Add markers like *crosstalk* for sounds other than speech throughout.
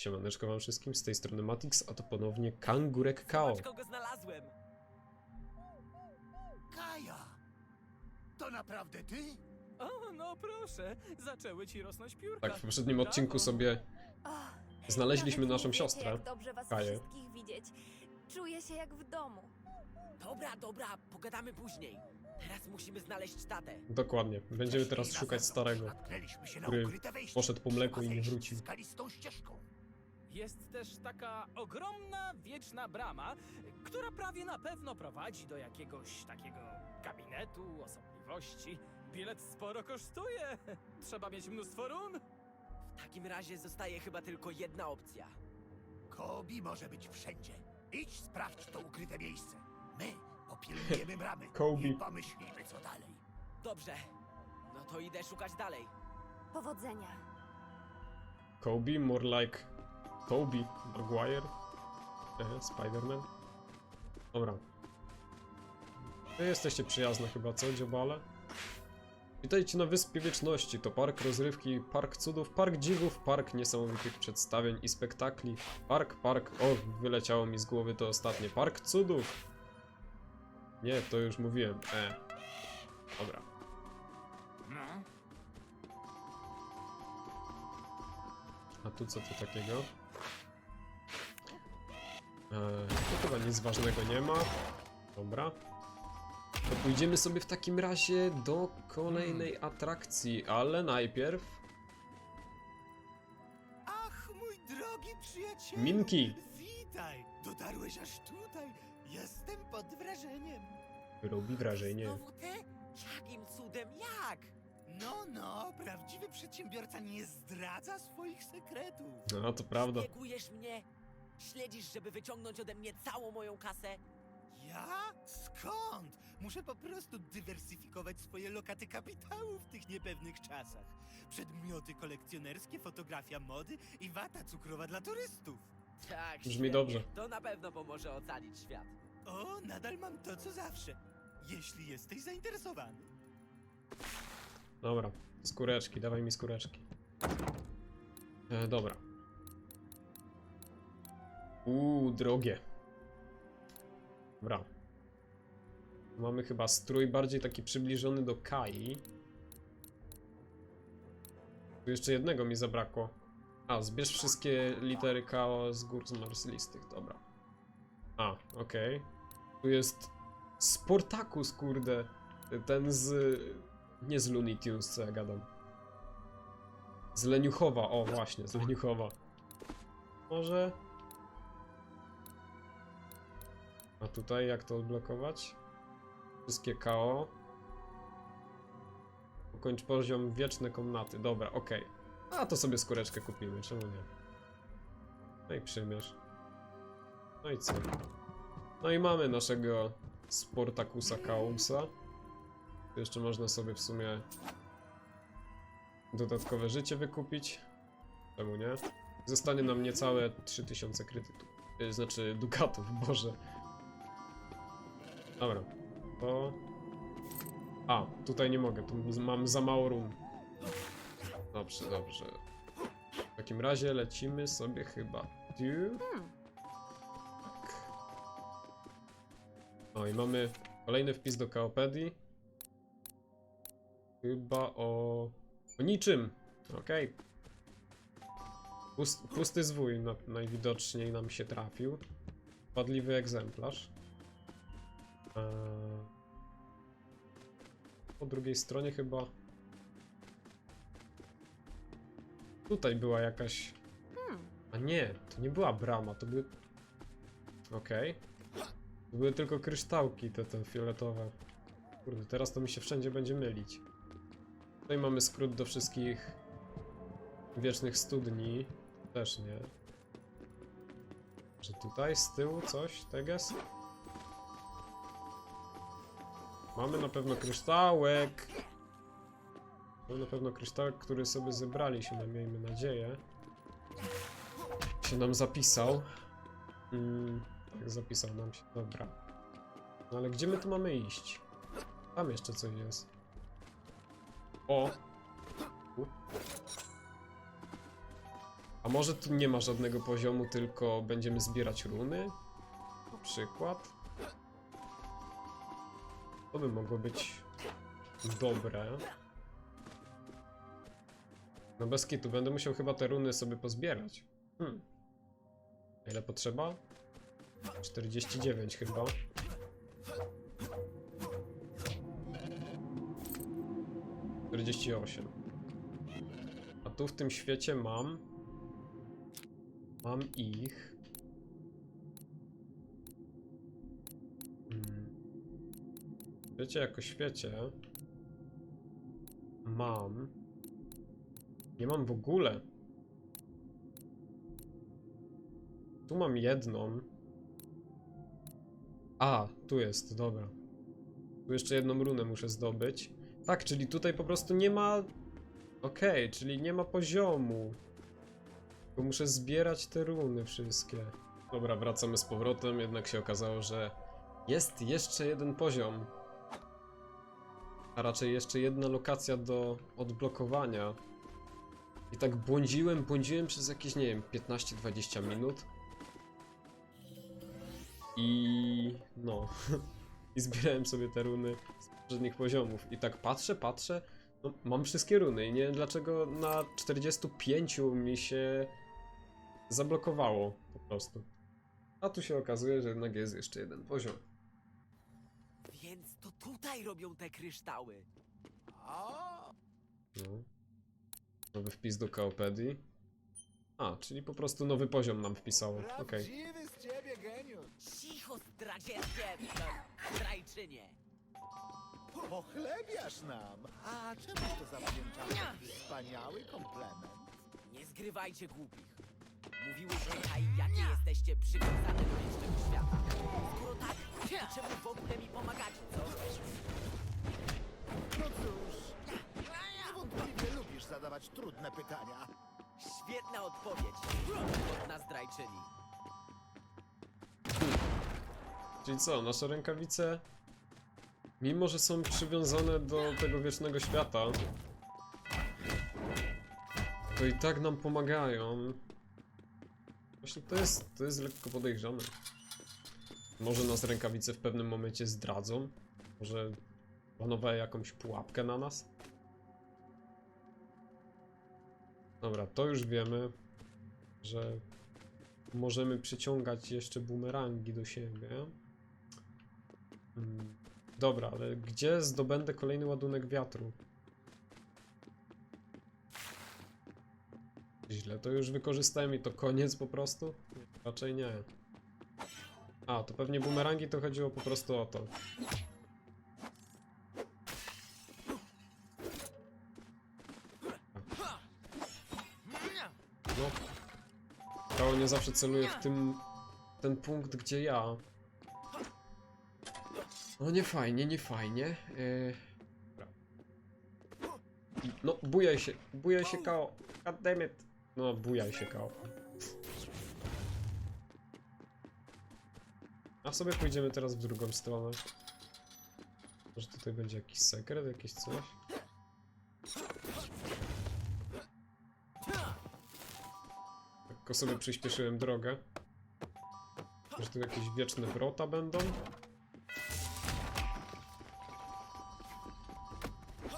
Siemaneczko wam wszystkim, z tej strony Matix, a to ponownie Kangurek Kao. Zobacz, kogo znalazłem. Kaja! To naprawdę ty? O, no proszę, zaczęły ci rosnąć piórka. Tak, w poprzednim odcinku Brawo. sobie znaleźliśmy nawet nie naszą wiecie, siostrę. Jak dobrze was Kaję. wszystkich widzieć. Czuję się jak w domu. Dobra, dobra, pogadamy później. Teraz musimy znaleźć tatę. Dokładnie, będziemy teraz szukać starego. Natknęliśmy się na który ukryte wejście. poszedł po mleku Trzeba i nie wrócił. skalistą ścieżką. Jest też taka ogromna, wieczna brama, która prawie na pewno prowadzi do jakiegoś takiego gabinetu osobliwości. Bilet sporo kosztuje. Trzeba mieć mnóstwo run. W takim razie zostaje chyba tylko jedna opcja. Kobi może być wszędzie. Idź sprawdź to ukryte miejsce. My popilnujemy *laughs* bramy Kobe. i pomyślimy co dalej. Dobrze. No to idę szukać dalej. Powodzenia. Kobe, more like Toby Maguire. E, Spider-Man. Dobra. Wy jesteście przyjazne chyba, co, dziobale? Witajcie na Wyspie Wieczności. To park rozrywki, park cudów, park dziwów, park niesamowitych przedstawień i spektakli. Park, park... O, wyleciało mi z głowy to ostatnie. Park cudów! Nie, to już mówiłem. E. Dobra. No. A tu co to takiego? Eee, tu chyba nic ważnego nie ma. Dobra. To pójdziemy sobie w takim razie do kolejnej atrakcji, ale najpierw... Ach, mój drogi przyjacielu! Minki! Witaj! Dotarłeś aż tutaj. Jestem pod wrażeniem. Robi wrażenie. Znowu ty? Jakim cudem? Jak? No, no, prawdziwy przedsiębiorca nie zdradza swoich sekretów. No, to prawda. Biegujesz mnie? Śledzisz, żeby wyciągnąć ode mnie całą moją kasę? Ja? Skąd? Muszę po prostu dywersyfikować swoje lokaty kapitału w tych niepewnych czasach. Przedmioty kolekcjonerskie, fotografia mody i wata cukrowa dla turystów. Tak, Brzmi świetnie. dobrze. To na pewno pomoże ocalić świat. O, nadal mam to co zawsze. Jeśli jesteś zainteresowany. Dobra, skóreczki, dawaj mi skóreczki. E, dobra. Uuu, drogie. Dobra. Mamy chyba strój bardziej taki przybliżony do Kai. Tu jeszcze jednego mi zabrakło. A, zbierz wszystkie litery KO z gór zmarzlistych, dobra. A, okej. Tu jest Sportakus, kurde. Ten z... Nie z Looney Tunes, co ja gadam. Z Leniuchowa, o właśnie, z Leniuchowa. Może... A tutaj jak to odblokować? Wszystkie KO. Ukończ poziom wieczne komnaty. Dobra, okej. A to sobie skóreczkę kupimy, czemu nie? No i przymierz. No i co? No i mamy naszego Sportakusa Kausa. Tu Jeszcze można sobie w sumie dodatkowe życie wykupić. Czemu nie? Zostanie nam niecałe 3000 kredytów. Yy, Znaczy dukatów, *laughs* boże. Dobra, to... A, tutaj nie mogę, tu mam za mało run. Dobrze, dobrze. W takim razie lecimy sobie chyba tu. Tak. O, i mamy kolejny wpis do Kaopedii. Chyba o... o niczym. Okej. Pust, pusty zwój na, najwidoczniej nam się trafił. Wadliwy egzemplarz. Eee... Po drugiej stronie chyba... Tutaj była jakaś... A nie, to nie była brama, to były... Okej. To były tylko kryształki te, te fioletowe. Kurde, teraz to mi się wszędzie będzie mylić. Tutaj mamy skrót do wszystkich wiecznych studni. Też nie. Że tutaj z tyłu coś, teges? Mamy na pewno kryształek. Mamy na pewno kryształek, który sobie zebraliśmy, miejmy nadzieję. Się nam zapisał. Mm, tak, zapisał nam się, dobra. No ale gdzie my tu mamy iść? Tam jeszcze coś jest. O! A może tu nie ma żadnego poziomu, tylko będziemy zbierać runy? Na przykład? To by mogło być dobre. No bez kitu, będę musiał chyba te runy sobie pozbierać. Hmm. Ile potrzeba? 49 chyba. Czterdzieści osiem. A tu w tym świecie mam. Mam ich. Wiecie, jako świecie. Mam. Nie mam w ogóle. Tu mam jedną. A, tu jest, dobra. Tu jeszcze jedną runę muszę zdobyć. Tak, czyli tutaj po prostu nie ma. Okej, czyli nie ma poziomu. Tylko muszę zbierać te runy wszystkie. Dobra, wracamy z powrotem, jednak się okazało, że jest jeszcze jeden poziom. A raczej jeszcze jedna lokacja do odblokowania. I tak błądziłem, błądziłem przez jakieś, nie wiem, 15-20 minut. I no. *laughs* I zbierałem sobie te runy z poprzednich poziomów. I tak patrzę, patrzę. No, mam wszystkie runy i nie wiem dlaczego na 45 mi się zablokowało po prostu. A tu się okazuje, że jednak jest jeszcze jeden poziom. Tutaj robią te kryształy. No. Nowy wpis do Kaopedii. A, czyli po prostu nowy poziom nam wpisało. Okej. Prawdziwy z ciebie geniusz! Cicho, zdradzieckie, zdrajczynie. Pochlebiasz nam! A czemu to zawdzięczamy taki wspaniały komplement? Nie zgrywajcie głupich. Mówiłyście Kai, jakie jesteście przywiązane do wiecznego świata. Skoro tak, to czemu w ogóle mi pomagacie, co? No cóż, niewątpliwie lubisz zadawać trudne pytania. Świetna odpowiedź. Godna zdrajczyni. Czyli co, nasze rękawice, mimo że są przywiązane do tego wiecznego świata, to i tak nam pomagają. Właśnie to jest, to jest lekko podejrzane. Może nas rękawice w pewnym momencie zdradzą? Może planowały jakąś pułapkę na nas? Dobra, to już wiemy, że możemy przyciągać jeszcze bumerangi do siebie. Mm, Dobra, ale gdzie zdobędę kolejny ładunek wiatru? To już wykorzystałem i to koniec po prostu? Raczej nie. A, to pewnie bumerangi to chodziło po prostu o to. No. To nie zawsze celuje w tym... ten punkt, gdzie ja. No nie fajnie, nie fajnie. Yy... No, bujaj się, bujaj się kao. God damn it. No, bujaj się kao. A sobie pójdziemy teraz w drugą stronę. Może tutaj będzie jakiś sekret, jakieś coś? Tylko sobie przyspieszyłem drogę. Może tu jakieś wieczne wrota będą?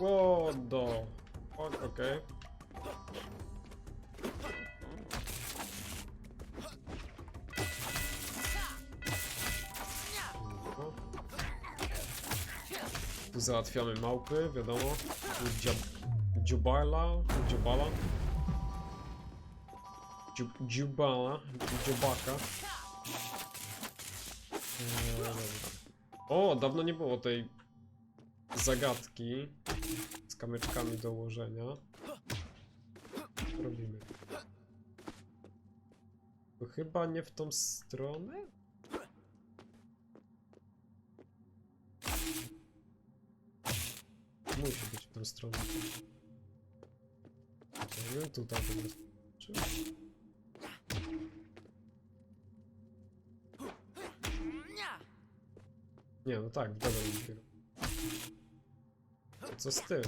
Łodo! Okej. Okay. Tu załatwiamy małpy, wiadomo. Tu Dziubala, dziubala. Dziu- Dziubala, dziubaka. Eee. O, dawno nie było tej zagadki z kamyczkami do ułożenia. Robimy. To chyba nie w tą stronę? Musi być w tą stronę. Nie wiem, tutaj po prostu. Czy... Nie, no tak, w dobrym kierunku. To co z tym?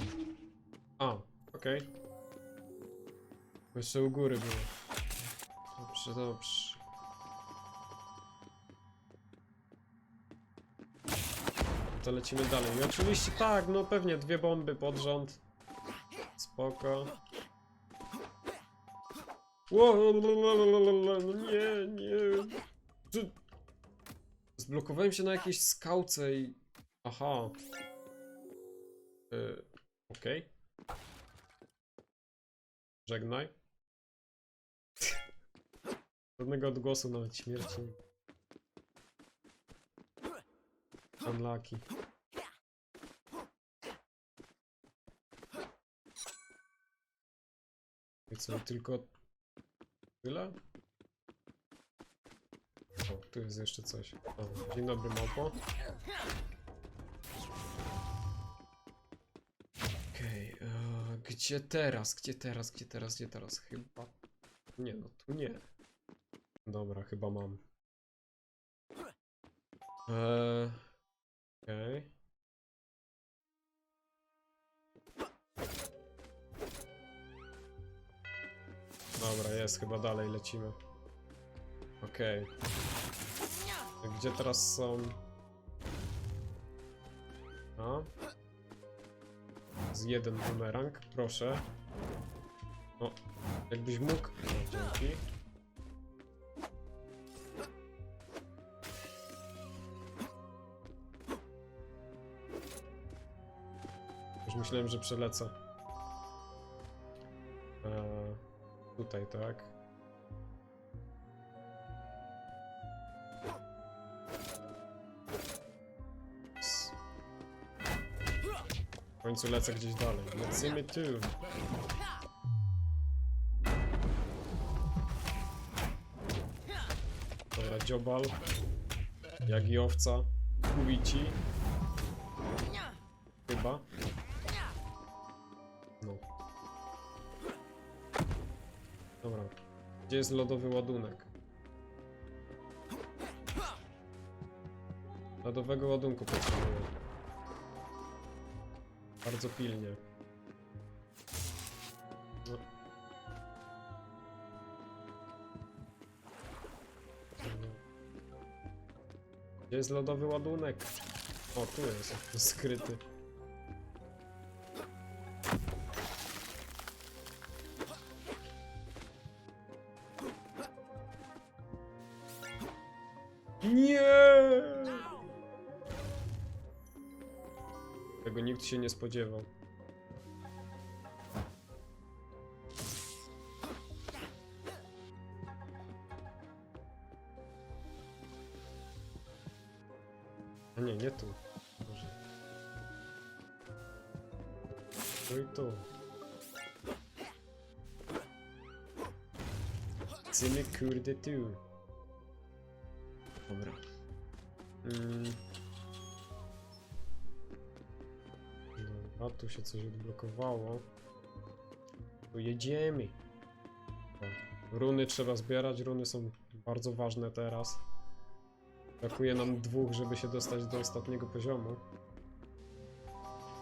To lecimy dalej. I oczywiście tak, no pewnie dwie bomby pod rząd. Spoko. Ło, no nie, nie. Czy- Zblokowałem się na jakiejś skałce i... Aha. Y, Okej. Żegnaj. *laughs* Żadnego odgłosu nawet śmierci. Unlucky. Co, tylko tyle? O, tu jest jeszcze coś. O, dzień dobry, małpo. Okej, e, gdzie teraz? Gdzie teraz? Gdzie teraz? Gdzie teraz? Chyba... Nie, no tu nie. Dobra, chyba mam. Eee, Okej. Dobra, jest, chyba dalej lecimy. Okej. Gdzie teraz są... A? Z jeden bumerang, proszę. O, jakbyś mógł. Dzięki. Myślałem, że przelecę. Eee, tutaj, tak? W końcu lecę gdzieś dalej. Lecimy tu. Dobra, dziobal. Jak i owca. Kuwici. Gdzie jest lodowy ładunek? Lodowego ładunku potrzebuję. Bardzo pilnie. No. Gdzie jest lodowy ładunek? O, tu jest. *laughs* Skryty. Się nie spodziewał. A nie, nie tu. Może. Tu i tu. Chcemy kurde tu. Dobra. Mm. Dobra, tu się coś odblokowało. Tu jedziemy. Runy trzeba zbierać, runy są bardzo ważne teraz. Brakuje nam dwóch, żeby się dostać do ostatniego poziomu.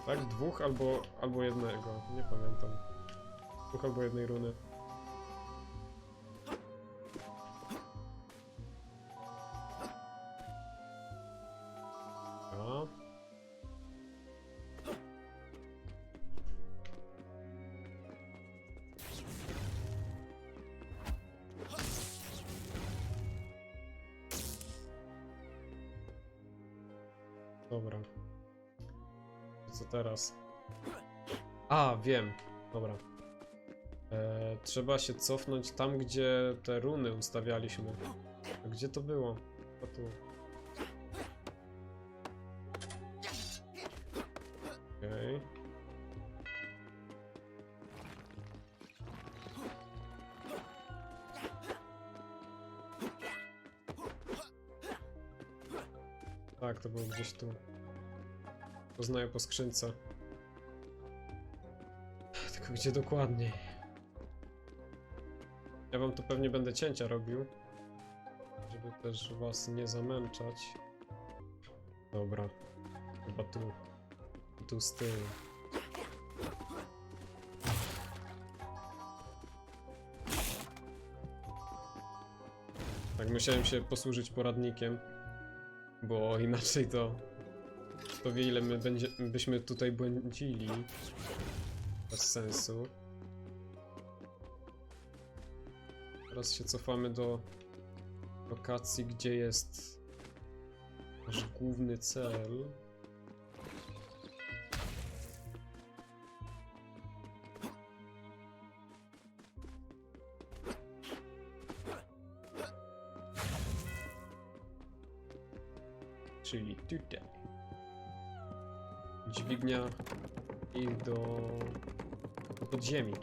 Tak? Dwóch albo, albo jednego, nie pamiętam. Dwóch albo jednej runy. Dobra. Co teraz? A, wiem. Dobra. E, trzeba się cofnąć tam, gdzie te runy ustawialiśmy. A Gdzie to było? O tu. Gdzieś tu. Poznaję po skrzynce. Tylko gdzie dokładniej? Ja wam tu pewnie będę cięcia robił. Żeby też was nie zamęczać. Dobra. Chyba tu. Tu z tyłu. Tak, musiałem się posłużyć poradnikiem, bo inaczej to... To wie ile my będzie, byśmy tutaj błędzili. Bez sensu. Teraz się cofamy do lokacji, gdzie jest nasz główny cel. Tutaj. Dźwignia ich do podziemi.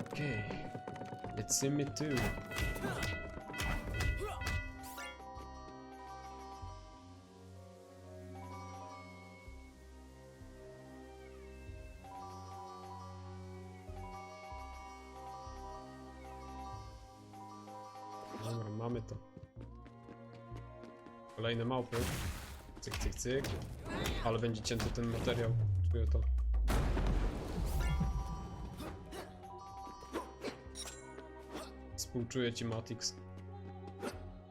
Okej. Lecimy tu. Dobra, mamy to. Kolejne małpy. Cyk, cyk, cyk. Ale będzie cięty ten materiał. Czuję to. Współczuję ci Matix.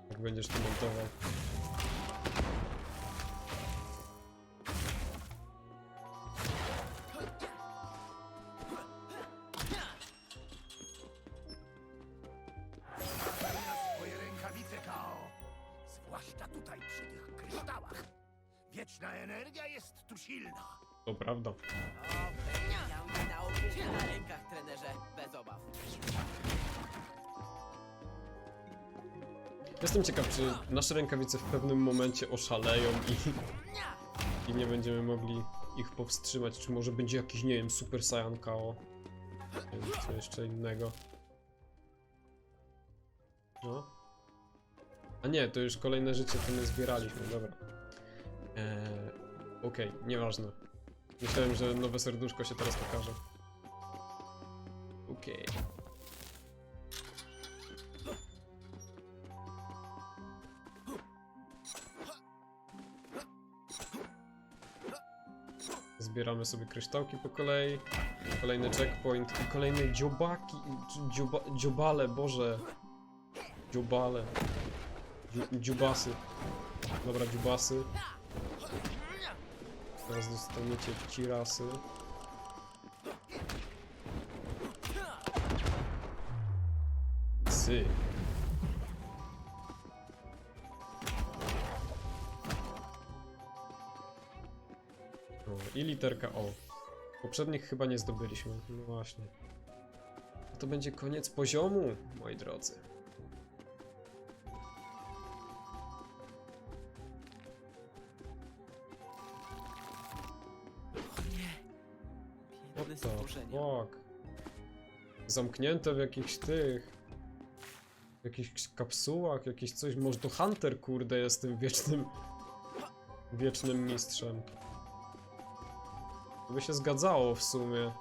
Jak będziesz to montował. Jestem ciekaw, czy nasze rękawice w pewnym momencie oszaleją i, i nie będziemy mogli ich powstrzymać. Czy może będzie jakiś, nie wiem, Super Saiyan KO? Nie wiem, co jeszcze innego. No. A nie, to już kolejne życie, to my zbieraliśmy, dobra. Eee, Okej, nieważne. Myślałem, że nowe serduszko się teraz pokaże. Okej. Zbieramy sobie kryształki po kolei. Kolejny checkpoint i kolejne dziobaki. dzi- Dzioba, dziobale, boże. Dziobale. Dziu, dziubasy. Dobra, dziubasy. Teraz dostaniecie cirasy. Sy. I literka O. Poprzednich chyba nie zdobyliśmy. No właśnie. To będzie koniec poziomu, moi drodzy. What the fuck? Zamknięte w jakichś tych... W jakichś kapsułach, jakieś coś... Może to Hunter, kurde, jest tym wiecznym... Wiecznym mistrzem. By się zgadzało w sumie.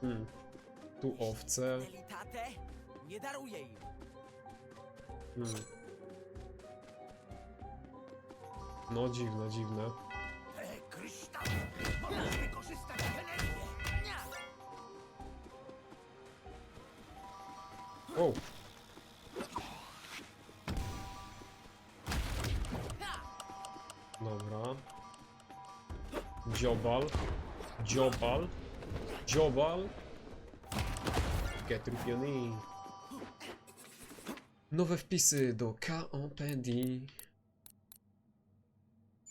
Hmm. Tu owce. Nie daruję im. Hmm. No dziwne, dziwne. O! Dziobal. Dziobal. Dziobal. Getrupiony. Nowe wpisy do Kaopedii.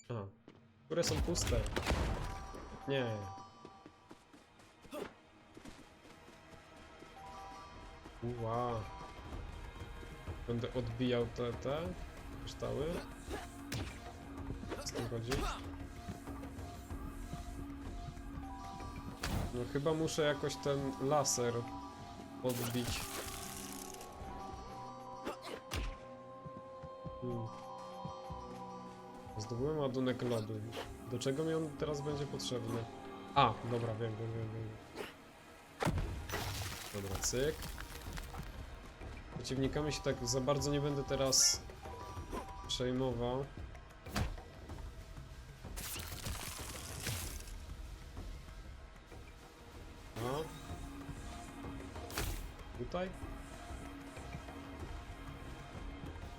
A. Które są puste? Nie. Ua. Będę odbijał te, te kryształy. Co tym chodzi? No chyba muszę jakoś ten laser odbić. Hmm. Zdobyłem ładunek lodu. Do czego mi on teraz będzie potrzebny? A, dobra, wiem, wiem, wiem, wiem. Dobra, cyk. Przeciwnikami się tak za bardzo nie będę teraz przejmował.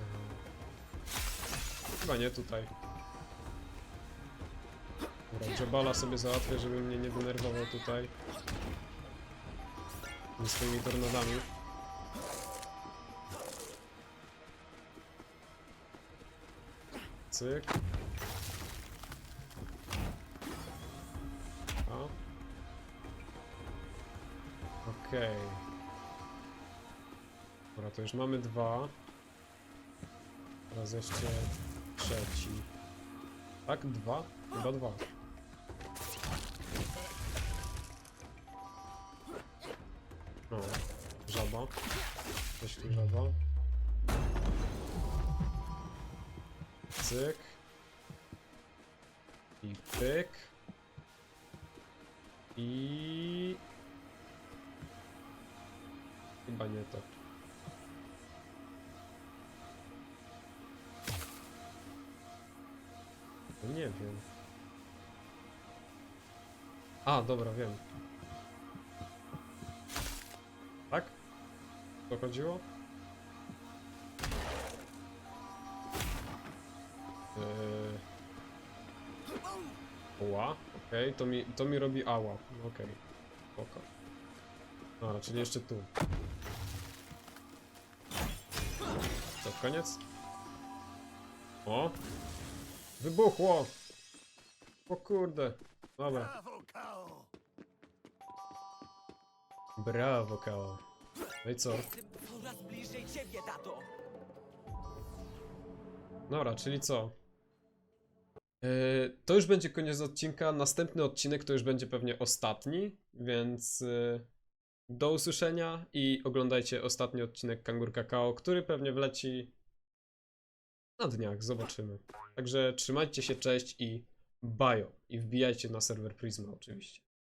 Aha. Chyba nie tutaj. Dobra, Jabala sobie załatwię, żeby mnie nie denerwował tutaj. Z swoimi tornadami. Cyk. A. Okej. Dobra, to już mamy dwa. Teraz jeszcze trzeci. Tak? Dwa? Chyba dwa. O, żaba. Coś tu żaba. Cyk. I pyk. I... Chyba nie to. Nie wiem. A, dobra, wiem. Tak? To chodziło? Eee... Ła, okej, to, mi, to mi robi ała, okej, spoko. A, czyli jeszcze tu. Co, koniec? O! Wybuchło! O kurde, dobra. Brawo, Kao! No i co? Coraz bliżej ciebie, tato! Dobra, czyli co? Yy, to już będzie koniec odcinka. Następny odcinek to już będzie pewnie ostatni, więc yy, do usłyszenia i oglądajcie ostatni odcinek Kangur Kakao, który pewnie wleci na dniach. Zobaczymy. Także trzymajcie się, cześć i bajo. I wbijajcie na serwer Prisma oczywiście.